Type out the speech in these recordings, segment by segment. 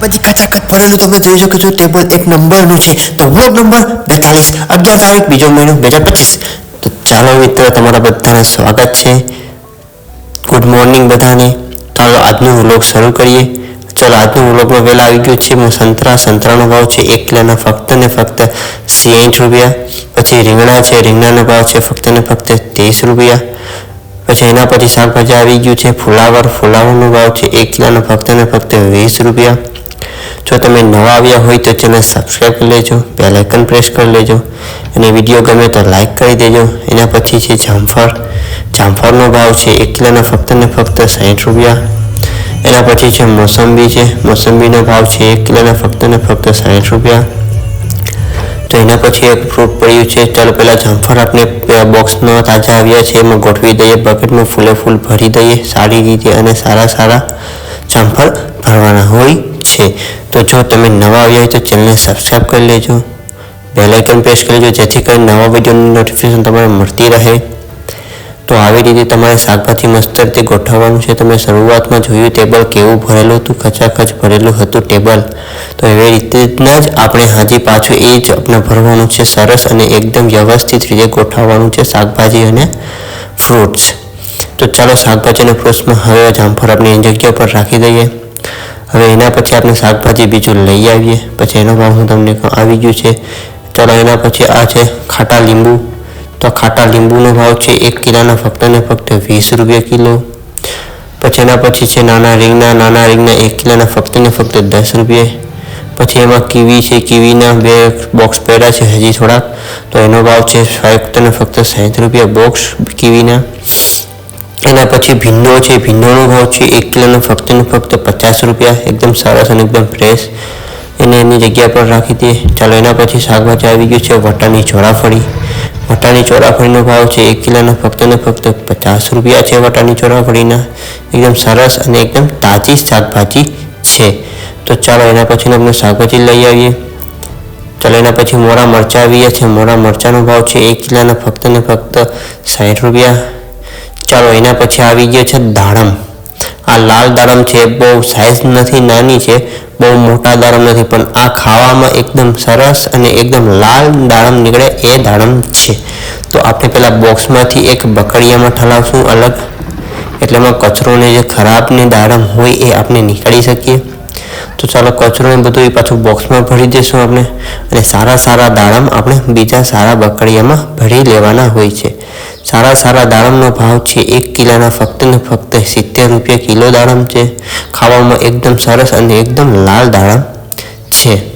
શાકભાજી ખચાખચ પડેલું તમે જોઈ શકો છો ટેબલ એક નંબરનું છે. તો વોર્ડ નંબર બેતાલીસ, અગિયાર તારીખ બીજો મહિનો બે હજાર પચીસ. તો ચાલો મિત્રો, તમારા બધાને સ્વાગત છે. ગુડ મોર્નિંગ બધાને. ચાલો આજનો વ્લોગ શરૂ કરીએ. ચાલો, આજનો વ્લોગમાં વહેલા આવી ગયો છે. હું સંતરા, સંતરાનો ભાવ છે એક કિલોના ફક્ત ને ફક્ત સાઠ રૂપિયા. પછી રીંગણા છે, રીંગણાનો ભાવ છે ફક્ત ને ફક્ત ત્રીસ રૂપિયા. પછી એના પછી શાકભાજી આવી ગયું છે, ફુલાવર. ફુલાવરનો ભાવ છે એક કિલોનો ફક્ત ને ફક્ત વીસ રૂપિયા. જો તમે નવા આવ્યા હોય તો ચેનલ સબસ્ક્રાઈબ કરી લેજો, બેલ આઇકન પ્રેસ કરી લેજો અને વીડિયો ગમે તો લાઈક કરી દેજો. એના પછી છે જામફળ. જામફળનો ભાવ છે એક કિલોના ફક્ત ને ફક્ત સાઠ રૂપિયા. એના પછી છે મોસંબી છે. મોસંબીનો ભાવ છે એક કિલોના ફક્ત ને ફક્ત સાઠ રૂપિયા. તો એના પછી એક ફ્રૂટ પડ્યું છે. ચાલો પહેલાં જામફળ આપણે બોક્સમાં તાજા આવ્યા છે. એમાં ગોઠવી દઈએ બકેટમાં ફૂલે ફૂલ ભરી દઈએ. સારી રીતે અને સારા સારા જામફળ ભરવાના હોય. છે, તો જો તમે નવા આવ્યા હોય તો ચેનલને સબસ્ક્રાઈબ કરી લેજો. બેલ આઇકન પ્રેસ કરી લેજો, જેથી કરી નવા વિડીયોની નોટિફિકેશન તમારે મળતી રહે. તો આવી રીતે તમારે શાકભાજી મસ્ત રીતે ગોઠવવાનું છે. તમે શરૂઆતમાં જોયું ટેબલ કેવું ભરેલું હતું, ખચાખચ ભરેલું હતું ટેબલ તો એવી રીતના જ આપણે હાજી પાછું એ જ આપણે ભરવાનું છે, સરસ અને એકદમ વ્યવસ્થિત રીતે ગોઠવવાનું છે શાકભાજી અને ફ્રૂટ્સ તો ચાલો શાકભાજી અને ફ્રૂટ્સમાં હવે જામફળ આપણે એ જગ્યા પર રાખી દઈએ. હવે એના પછી આપણે શાકભાજી બીજું લઈ આવીએ. પછી એનો ભાવ હું તમને આવી ગયું છે. ચાલો એના પછી આ છે ખાટા લીંબુ. તો ખાટા લીંબુનો ભાવ છે એક કિલોના ફક્ત ને ફક્ત વીસ રૂપિયા કિલો. પછી એના પછી છે નાના રીંગણા નાના રીંગણા એક કિલોના ફક્ત ને ફક્ત દસ રૂપિયા. પછી એમાં કીવી છે, કીવીના બે બોક્સ પડ્યા છે હજી થોડા તો એનો ભાવ છે ફક્ત ને ફક્ત સાઠ રૂપિયા બોક્સ કીવીના. એના પછી ભીંડો છે, ભીંડોનો ભાવ છે, એક કિલોનો ફક્ત ને ફક્ત પચાસ રૂપિયા, એકદમ સરસ અને એકદમ ફ્રેશ એને એની જગ્યા પર રાખી દઈએ ચાલો એના પછી શાકભાજી આવી ગયું છે વટાની ચોળાફળી. વટાની ચોળાફળીનો ભાવ છે, એક કિલોના ફક્ત ને ફક્ત પચાસ રૂપિયા છે વટાની ચોળાફળીના. એકદમ સરસ અને એકદમ તાજી શાકભાજી છે. તો ચાલો એના પછી આપણે શાકભાજી લઈ આવીએ. ચાલો એના પછી મોરા મરચાં આવીએ છે. મોરા મરચાંનો ભાવ છે, એક કિલોના ફક્ત ને ફક્ત સાઠ રૂપિયા. ચાલો એના પછી આવી ગયો છે દાડમ. આ લાલ દાડમ છે, બહુ સાઇઝ નથી, નાની છે, બહુ મોટા દાડમ નથી, પણ આ ખાવામાં એકદમ સરસ અને એકદમ લાલ દાડમ નીકળે એ દાડમ છે. તો આપણે પેલા બોક્સમાંથી એક બકડિયામાં ઠલાવશું અલગ. એટલે એમાં કચરો ને જે ખરાબ ને દાડમ હોય એ આપણે નીકાળી શકીએ. તો ચાલો કચરો ને બધું એ પાછું બોક્સમાં ભરી દઈશું આપણે. અને સારા સારા દાડમ આપણે બીજા સારા બકડીયામાં ભરી લેવાના હોય છે. સારા સારા દાડમનો ભાવ છે એક કિલોના ફક્ત ને ફક્ત સિત્તેર રૂપિયા કિલો દાડમ છે. ખાવામાં એકદમ સરસ અને એકદમ લાલ દાડમ છે.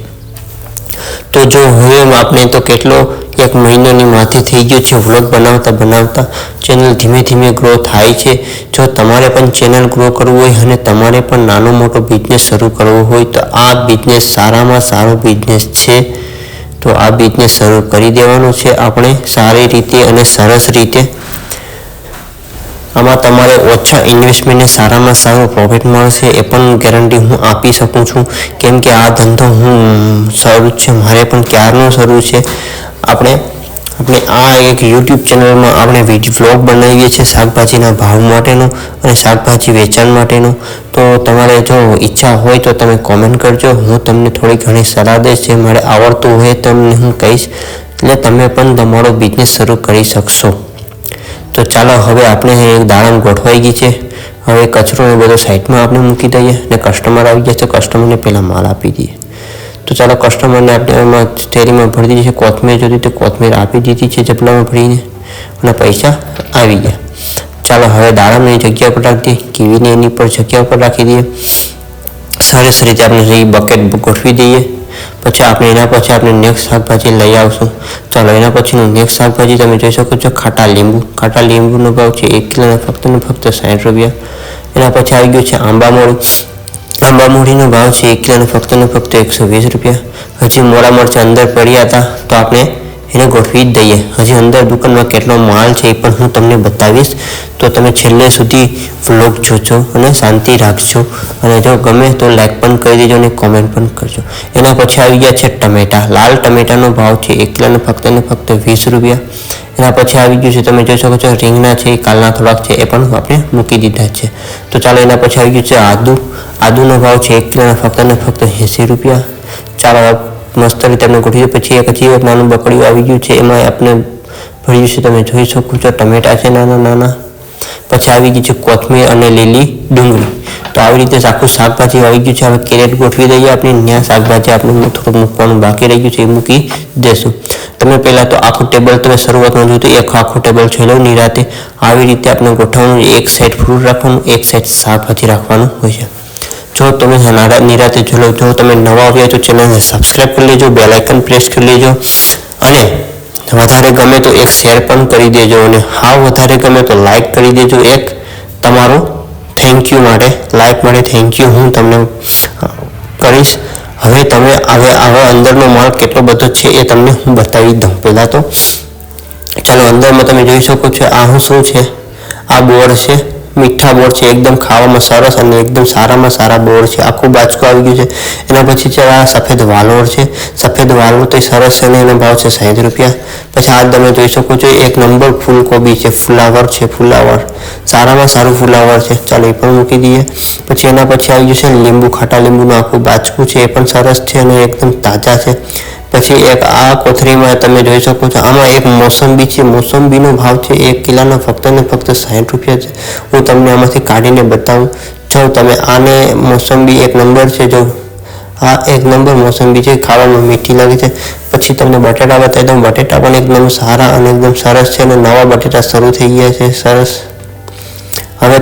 તો જો હવે આપણે તો કેટલો એક મહિનાની માથે થઈ ગયું છે વ્લોગ બનાવતા બનાવતા. ચેનલ ધીમે ધીમે ગ્રો થાય છે. જો તમારે પણ ચેનલ ગ્રો કરવું હોય અને તમારે પણ નાનો મોટો બિઝનેસ શરૂ કરવો હોય તો આ બિઝનેસ સારામાં સારો બિઝનેસ છે. તો આ બિઝનેસ શરૂ કરી દેવાનો છે. આપણે સારી રીતે અને સરસ રીતે આમાં તમારે ઓછા ઇન્વેસ્ટમેન્ટને સારામાં સારો પ્રોફિટ મળશે એ પણ ગેરંટી હું આપી શકું છું. કેમ કે આ ધંધો હું શરૂ છે, મારે પણ ક્યારનો શરૂ છે. આપણે આપણે આ એક યુટ્યુબ ચેનલમાં આપણે વ્લોગ બનાવીએ છીએ શાકભાજીના ભાવ માટેનો અને શાકભાજી વેચાણ માટેનો. તો તમારે જો ઈચ્છા હોય તો તમે કોમેન્ટ કરજો. હું તમને થોડી ઘણી સલાહ દઈશ, જે મારે આવડતું હોય તમને હું કહીશ. એટલે તમે પણ તમારો બિઝનેસ શરૂ કરી શકશો. તો ચાલો હવે આપણે એક દાડમ ગોઠવાઈ ગઈ છે. હવે કચરો એ બધો સાઈડમાં આપણે મૂકી દઈએ અને કસ્ટમર આવી ગયા છે કસ્ટમરને પહેલાં માલ આપી દઈએ. તો ચાલો કસ્ટમરને આપણે એમાં થેલીમાં ભરી દીધી છે, કોથમીર જોતી તો કોથમીર આપી દીધી છે જપલામાં ભરીને અને પૈસા આવી ગયા. ચાલો હવે દાડમની જગ્યા પર રાખી દઈએ, કીવીને એની પર જગ્યા પર રાખી દઈએ. સરસ રીતે આપણે બકેટ ગોઠવી દઈએ. પછી આપણે એના પછી આપણે નેક્સ્ટ શાકભાજી લઈ આવશું. ચાલો એના પછીનું નેક્સ્ટ શાકભાજી તમે જોઈ શકો છો ખાટા લીંબુ. ખાટા લીંબુનો ભાવ છે એક કિલોના ફક્ત ને ફક્ત સાઠ રૂપિયા. એના પછી આવી ગયું છે આંબા મોળી આંબા મૂળીનો ભાવ છે એક કિલોનો ફક્ત ને ફક્ત એકસો વીસ રૂપિયા. હજી મોડા મરચા અંદર પડ્યા હતા તો આપણે એને ગોઠવી જ દઈએ હજી અંદર દુકાનમાં કેટલો માલ છે એ પણ હું તમને બતાવીશ. તો તમે છેલ્લે સુધી વ્લોગ જોજો અને શાંતિ રાખજો. અને જો ગમે તો લાઈક પણ કરી દેજો અને કોમેન્ટ પણ કરજો. એના પછી આવી ગયા છે ટમેટા. લાલ ટમેટાનો ભાવ છે એક કિલોનો ફક્ત ને ફક્ત વીસ રૂપિયા. એના પછી આવી ગયું છે, તમે જોઈ શકો છો, રીંગણા છે, કાલના થોડાક છે, એ પણ આપણે મૂકી દીધા છે. તો ચાલો એના પછી આવી ગયું છે આદુ. આદુનો ભાવ છે એક કિલોના ફક્ત ને ફક્ત એંસી રૂપિયા. ચાલો મસ્ત રીતે આપણે ગોઠવી પછી એક હજી એક નાનું બકડીયું આવી ગયું છે, એમાં આપણે ભર્યું છે, તમે જોઈ શકો છો, ટમેટા છે, નાના નાના. પછી આવી ગઈ છે કોથમીર અને લીલી ડુંગળી. તો આવી રીતે આખું શાકભાજી આવી ગયું છે. હવે કેરેટ ગોઠવી દઈએ આપણે ત્યાં શાકભાજી આપણે થોડુંક મૂકવાનું બાકી રહી ગયું છે, એ મૂકી દેશું. તમે પહેલાં તો આખું ટેબલ તમે શરૂઆતમાં જોયું તો એક આખું ટેબલ છે, લો, નિરાતે. આવી રીતે આપણે ગોઠવવાનું એક સાઈડ ફ્રૂટ રાખવાનું, એક સાઈડ શાકભાજી રાખવાનું હોય છે. જો તમે નારા નિરાતે જો જો તમે નવા આવ્યા તો ચેનલને સબસ્ક્રાઈબ કરી લેજો બેલ આઇકન પ્રેસ કરી લેજો અને વધારે ગમે તો એક શેર પણ કરી દેજો અને હા, વધારે ગમે તો લાઇક કરી દેજો. એક, તમારો થેન્ક યુ માટે લાઇક માટે થેન્ક યુ હું તમને કરીશ. હવે તમે, હવે આવા અંદરનો માલ કેટલો બધો છે એ તમને હું બતાવી દઉં. પહેલાં તો ચાલો અંદરમાં તમે જોઈ શકો છો આ શું છે? આ બોર્ડ છે. મીઠા બોર્ડ છે, એકદમ ખાવામાં સરસ અને એકદમ સારામાં સારા બોર્ડ છે. આખું બાચકું આવી ગયું છે. એના પછી છે, આ સફેદ વાલોર છે. સફેદ વાલોર તો સરસ છે ને એનો ભાવ છે સાહીઠ રૂપિયા. પછી આ તમે જોઈ શકો છો, એક નંબર ફૂલકોબી છે, ફુલાવર છે, ફુલાવર. સારામાં સારું ફુલાવર છે. ચાલો એ પણ મૂકી દઈએ. પછી એના પછી આવી ગયું છે, લીંબુ, ખાટા લીંબુનું આખું બાચકું છે, એ પણ સરસ છે અને એકદમ તાજા છે. પછી એક આ કોથળીમાં તમે જોઈ શકો છો, આમાં એક મોસંબી છે. મોસંબીનો ભાવ છે એક કિલોના ફક્ત ને ફક્ત સાઠ રૂપિયા છે. હું તમને આમાંથી કાઢીને બતાવું. જો તમે આને મોસંબી એક નંબર છે, જો આ એક નંબર મોસંબી છે, ખાવામાં મીઠી લાગે છે. પછી તમને બટેટા બતાવી દઉં. બટેટા પણ એકદમ સારા અને એકદમ સરસ છે અને નવા બટેટા શરૂ થઈ ગયા છે. સરસ. હવે